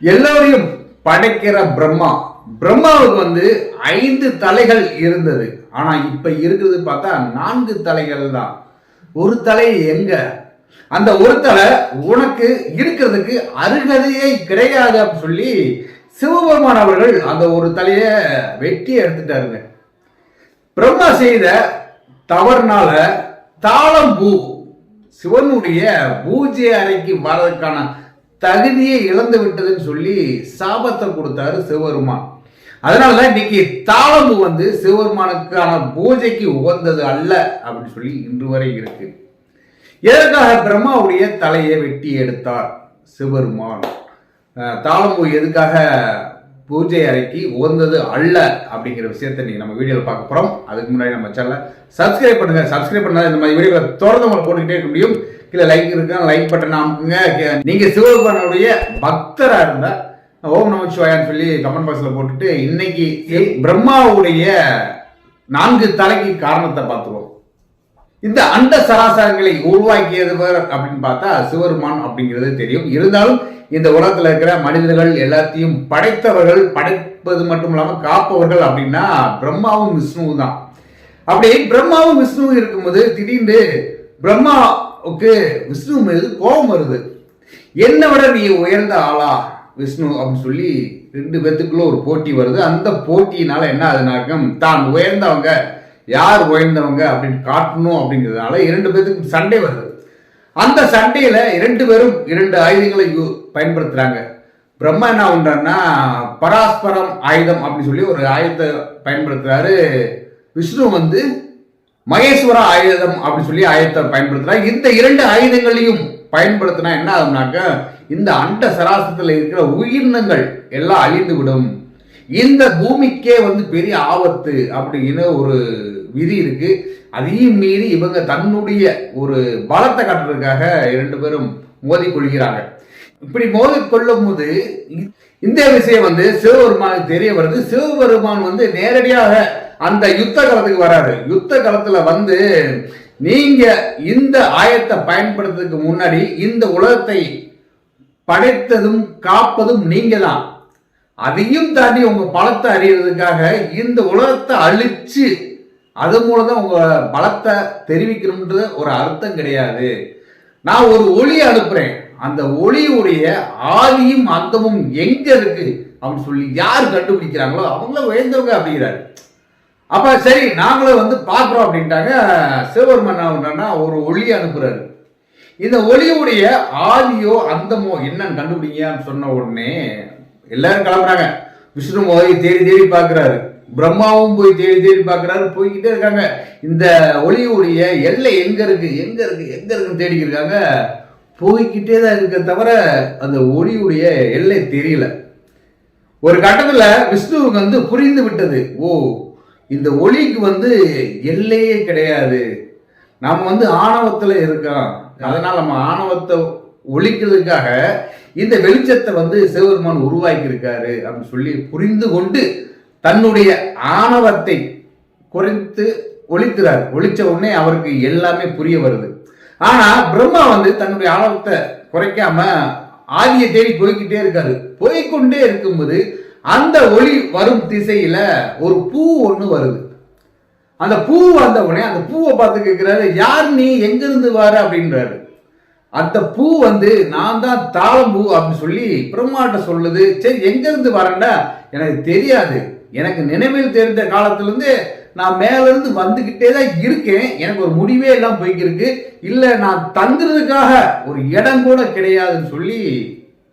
எல்லோரையும் படைக்கிற பிரம்மா. பிரம்மாவுக்கு வந்து ஐந்து தலைகள் இருந்தது. ஆனா இப்ப இருக்கிறது பார்த்தா நான்கு தலைகள் தான். ஒரு தலை எங்க? அந்த ஒரு தலை உனக்கு இருக்கிறதுக்கு அருகதையே கிடையாது அப்படின்னு சொல்லி சிவபெருமான் அவர்கள் அந்த ஒரு தலைய வெட்டி எடுத்துட்டாருங்க. பிரம்மா செய்த தவறுனால தாளம்பூ சிவனுடைய பூஜை அறைக்கு வர்றதுக்கான தகுதியை இழந்து விட்டதுன்னு சொல்லி சாபத்தை கொடுத்தாரு சிவபெருமான். அதனாலதான் இன்னைக்கு தாளம்பூ வந்து சிவபெருமானுக்கான பூஜைக்கு உகந்தது அல்ல அப்படின்னு சொல்லி இன்று வரை இருக்கு. எதற்காக பிரம்மாவுடைய தலையை வெட்டி எடுத்தார் சிவபெருமான்? தாளம்பு எதுக்காக பூஜை அறைக்கு உகந்தது அல்ல அப்படிங்கிற விஷயத்தை நீங்க நம்ம வீடியோவில் பார்க்க போறோம். அதுக்கு முன்னாடி நம்ம சேனலை சப்ஸ்கிரைப் பண்ணுங்க. சப்ஸ்கிரைப் பண்ணாத இந்த மாதிரி வீடியோவில் தொடர்ந்து உங்களுக்கு போட்டுக்கிட்டே இருக்க முடியும். கீழே லைக் இருக்கு. Like button அமுக்குங்க. கே- நீங்க சிவபெருமானுடைய பக்தரா இருந்தா ஓம் நமச்சிவாயான்னு சொல்லி கமெண்ட் பாக்ஸ்ல போட்டுட்டு இன்னைக்கு பிரம்மாவுடைய நான்கு தலைக்கு காரணத்தை பார்த்துருவோம். இந்த அண்ட சராசரங்களை உருவாக்கியவர் அப்படின்னு பார்த்தா சிவருமான் அப்படிங்கிறது தெரியும். இருந்தாலும் இந்த உலகத்துல இருக்கிற மனிதர்கள் எல்லாத்தையும் படைத்தவர்கள் படைப்பது மட்டும் இல்லாம காப்பவர்கள் அப்படின்னா பிரம்மாவும் விஷ்ணுவும் தான் அப்படி பிரம்மாவும் விஷ்ணுவும் இருக்கும்போது திடீர்னு ஓகே விஷ்ணு மீது கோபம் வருது. என்னை விட நீ உயர்ந்த ஆளா விஷ்ணு அப்படின்னு சொல்லி ரெண்டு பேத்துக்குள்ள ஒரு போட்டி வருது. அந்த போட்டியினால என்ன ஆகுதுனாக்கம் தான் உயர்ந்தவங்க யார் உயர்ந்தவங்க அப்படின்னு காட்டணும் அப்படிங்கிறதுனால இரண்டு பேத்துக்கு சண்டை வருது. அந்த சண்டையில இரண்டு பேரும் இரண்டு ஆயுதங்களை பயன்படுத்துகிறாங்க பயன்படுத்துறாங்க. பிரம்மா என்ன பண்ணுறாருன்னா பராஸ்பரம் ஆயுதம் அப்படின்னு சொல்லி ஒரு ஆயுதத்தை பயன்படுத்துறாரு. விஷ்ணு வந்து மகேஸ்வர ஆயுதம் அப்படின்னு சொல்லி ஆயுதத்தை பயன்படுத்துறாரு இந்த இரண்டு ஆயுதங்களையும் பயன்படுத்தினா என்ன ஆகும்னாக்க இந்த அண்ட சராசத்தில் இருக்கிற உயிரினங்கள் எல்லாம் அழிந்து விடும் இந்த பூமிக்கே வந்து பெரிய ஆபத்து அப்படின்னு ஒரு விதி இருக்கு. அதையும் மீறி இவங்க தன்னுடைய ஒரு பலத்தை காட்டுறதுக்காக இரண்டு பேரும் மோதி கொள்கிறாங்க இப்படி மோதி கொள்ளும் போது இந்த விஷயம் வந்து சிவபெருமானுக்கு தெரிய வருது. சிவபெருமான் வந்து நேரடியாக அந்த யுத்த காலத்துக்கு வராரு யுத்த காலத்துல வந்து நீங்க இந்த ஆயத்தை பயன்படுத்துறதுக்கு முன்னாடி இந்த உலகத்தை படைத்ததும் காப்பதும் நீங்க தான் அதையும் தாண்டி உங்க பலத்தை அறியறதுக்காக இந்த உலகத்தை அழிச்சு அது மூலம் தான் உங்க பலத்தை தெரிவிக்கணும்ன்றது ஒரு அர்த்தம் கிடையாது. நான் ஒரு ஒளி அனுப்புறேன். அந்த ஒளியுடைய ஆதியும் அந்தமும் எங்க இருக்கு? அப்படின்னு சொல்லி யார் கண்டுபிடிக்கிறாங்களோ அவங்கள உயர்ந்தவங்க அப்படிங்கிறாரு. அப்போ சரி நாங்களும் வந்து பார்க்குறோம் அப்படின்ட்டாங்க சிவபெருமன் என்ன ஒரு ஒளி அனுப்புகிறாரு இந்த ஒளியுடைய ஆதியோ அந்தமோ என்னன்னு கண்டுபிடிங்கன்னு சொன்ன உடனே எல்லாரும் கிளம்புறாங்க. விஷ்ணு போய் தேடி தேடி பார்க்குறாரு. பிரம்மாவும் போய் தேடி தேடி பார்க்குறாரு. போய்கிட்டே இருக்காங்க. இந்த ஒளியுடைய எல்லை எங்க இருக்கு எங்க இருக்கு எங்க இருக்குன்னு தேடிக்கிட்டு இருக்காங்க. போய்கிட்டே தான் இருக்க தவிர அந்த ஒளியுடைய எல்லை தெரியல. ஒரு கட்டத்தில் விஷ்ணுவுக்கு வந்து புரிந்து விட்டது. ஓ இந்த ஒளிக்கு வந்து எல்லையே கிடையாது. நாம் வந்து ஆணவத்தில் இருக்கோம் அதனால் நம்ம ஆணவத்தை ஒழிக்கிறதுக்காக இந்த வெளிச்சத்தை வந்து சிவபெருமான் உருவாக்கியிருக்காரு அப்படின்னு சொல்லி புரிந்து கொண்டு தன்னுடைய ஆணவத்தை குறைத்து ஒழிக்கிறார். ஒழிச்ச உடனே அவருக்கு எல்லாமே புரிய வருது. ஆனா பிரம்மா வந்து தன்னுடைய ஆணவத்தை குறைக்காம ஆதியை தேடி போய்கிட்டே இருக்காரு. போய்க்கொண்டே இருக்கும்போது அந்த ஒளி வரும் திசையில ஒரு பூ ஒன்று வருது. அந்த பூ வந்த உடனே அந்த பூவை பார்த்து கேட்கிறாரு யார் நீ? எங்கிருந்து வர? அப்படின்றாரு. அந்த பூ வந்து நான் தான் தாளம்பூ அப்படின்னு சொல்லி பிரம்மாட்ட சொல்லுது. சரி எங்கிருந்து வரேன்டா? எனக்கு தெரியாது. எனக்கு நினைவில் தெரிந்த காலத்திலிருந்து நான் மேலேருந்து வந்துக்கிட்டே தான் இருக்கேன். எனக்கு ஒரு முடிவே எல்லாம் போய்க்கிருக்கு. இல்லை நான் தங்குறதுக்காக ஒரு இடம் கூட கிடையாதுன்னு சொல்லி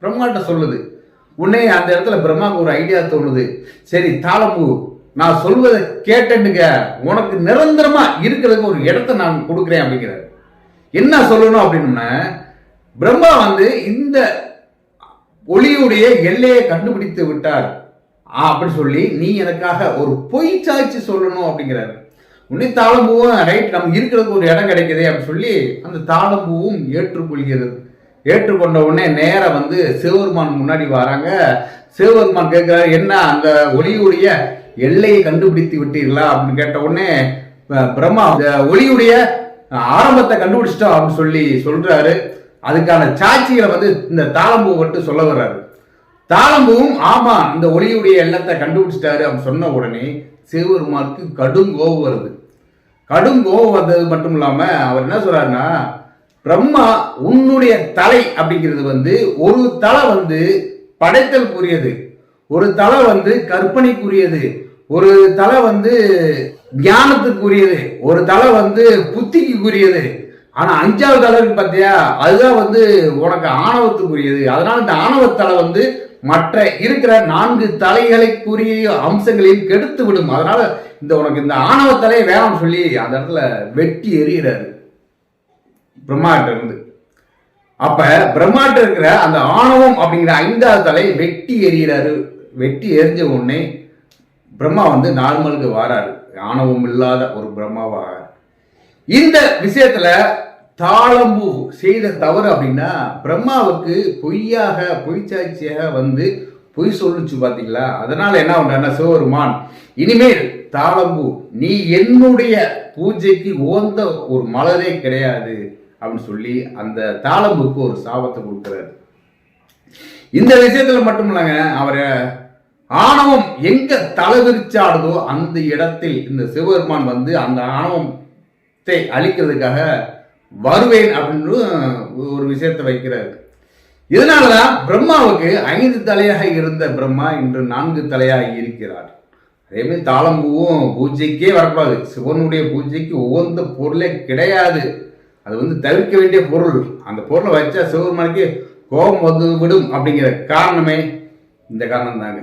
பிரம்மாட்ட சொல்லுது. உடனே அந்த இடத்துல பிரம்மாவுக்கு ஒரு ஐடியா தோணுது. சரி தாளம்பூ நான் சொல்வதை கேட்டேன்னுங்க. உனக்கு நிரந்தரமா இருக்கிறதுக்கு ஒரு இடத்த நான் கொடுக்குறேன் அப்படிங்கிறாரு. என்ன சொல்லணும் அப்படின்னா பிரம்மா வந்து இந்த ஒளியுடைய எல்லையை கண்டுபிடித்து விட்டார். அப்படின்னு அப்படி சொல்லி நீ எனக்காக ஒரு பொய் சாட்சி சொல்லணும் அப்படிங்கிறாரு. உன்னை தாளம்பூவும் ரைட் நம்ம இருக்கிறதுக்கு ஒரு இடம் கிடைக்குதே அப்படின்னு சொல்லி அந்த தாளம்பூவும் ஏற்றுக்கொள்கிறது. ஏற்றுக்கொண்ட உடனே நேராக வந்து சிவபெருமான் முன்னாடி வராங்க. சிவபெருமான் கேட்குறாரு என்ன அந்த ஒளியுடைய எல்லையை கண்டுபிடித்து விட்டீர்களா? அப்படின்னு கேட்ட உடனே பிரம்மா இந்த ஒளியுடைய ஆரம்பத்தை கண்டுபிடிச்சிட்டோம் அப்படின்னு சொல்லி சொல்றாரு. அதுக்கான சாட்சிகளை வந்து இந்த தாளம்பூ மட்டும் சொல்ல வர்றாரு. தாளம்பூவும் ஆமா இந்த ஒளியுடைய எண்ணத்தை கண்டுபிடிச்சிட்டாரு அப்படின்னு சொன்ன உடனே சிவபெருமானுக்கு கடும் கோபம் வருது. கடும் கோபம் வந்தது மட்டும் இல்லாம அவர் என்ன சொல்றாருன்னா பிரம்மா உன்னுடைய தலை அப்படிங்கிறது வந்து ஒரு தலை வந்து படைத்தலுக்குரியது ஒரு தலை வந்து கற்பனைக்குரியது. ஒரு தலை வந்து ஞானத்துக்குரியது. ஒரு தலை வந்து புத்திக்குரியது. ஆனா அஞ்சாவது தலை இருக்கு பார்த்தியா அதுதான் வந்து உனக்கு ஆணவத்துக்குரியது. அதனால இந்த ஆணவத்தலை வந்து மற்ற இருக்கிற நான்கு தலைகளுக்குரிய அம்சங்களையும் கெடுத்து விடும் அதனால இந்த உனக்கு இந்த ஆணவ தலையை வேணாம்னு சொல்லி அந்த இடத்துல வெட்டி எறிகிறாரு. பிரம்மாட்ட இருந்து. அப்ப பிரம்மாட்ட இருக்கிற அந்த ஆணவம் அப்படிங்கிற ஐந்தாவது தலை வெட்டி எறிகிறாரு. வெட்டி எரிஞ்ச உடனே பிரம்மா வந்து நார்மலுக்கு வாராரு. ஆணவம் இல்லாத ஒரு பிரம்மாவாக. இந்த விஷயத்துல தாளம்பு செய்த தவறு அப்படின்னா பிரம்மாவுக்கு பொய்யாக பொய்ச்சாட்சியாக வந்து பொய் சொல்லுச்சு பாத்தீங்களா? அதனால என்ன பண்றாருன்னா சிவபெருமான் இனிமேல் தாளம்பு நீ என்னுடைய பூஜைக்கு ஓந்த ஒரு மலரே கிடையாது. அப்படின்னு சொல்லி அந்த தாளம்புக்கு ஒரு சாபத்தை கொடுக்குறாரு. இந்த விஷயத்துல மட்டும் இல்லைங்க அவரை ஆணவம் எங்க தலைவிரிச்சாடுதோ அந்த இடத்தில் இந்த சிவபெருமான் வந்து அந்த ஆணவத்தை அழிக்கிறதுக்காக வருவேன் அப்படின்னு ஒரு விஷயத்தை வைக்கிறாரு. இதனாலதான் பிரம்மாவுக்கு ஐந்து தலையாக இருந்த பிரம்மா இன்று நான்கு தலையாக இருக்கிறார். அதே மாதிரி தாளம்பூவும் பூஜைக்கே வரக்கூடாது. சிவனுடைய பூஜைக்கு உகந்த பொருளே கிடையாது. அது வந்து தவிர்க்க வேண்டிய பொருள். அந்த பொருளை வச்சா சிவபெருமானுக்கு கோபம் வந்து விடும் அப்படிங்கிற காரணமே இந்த காரணம் தாங்க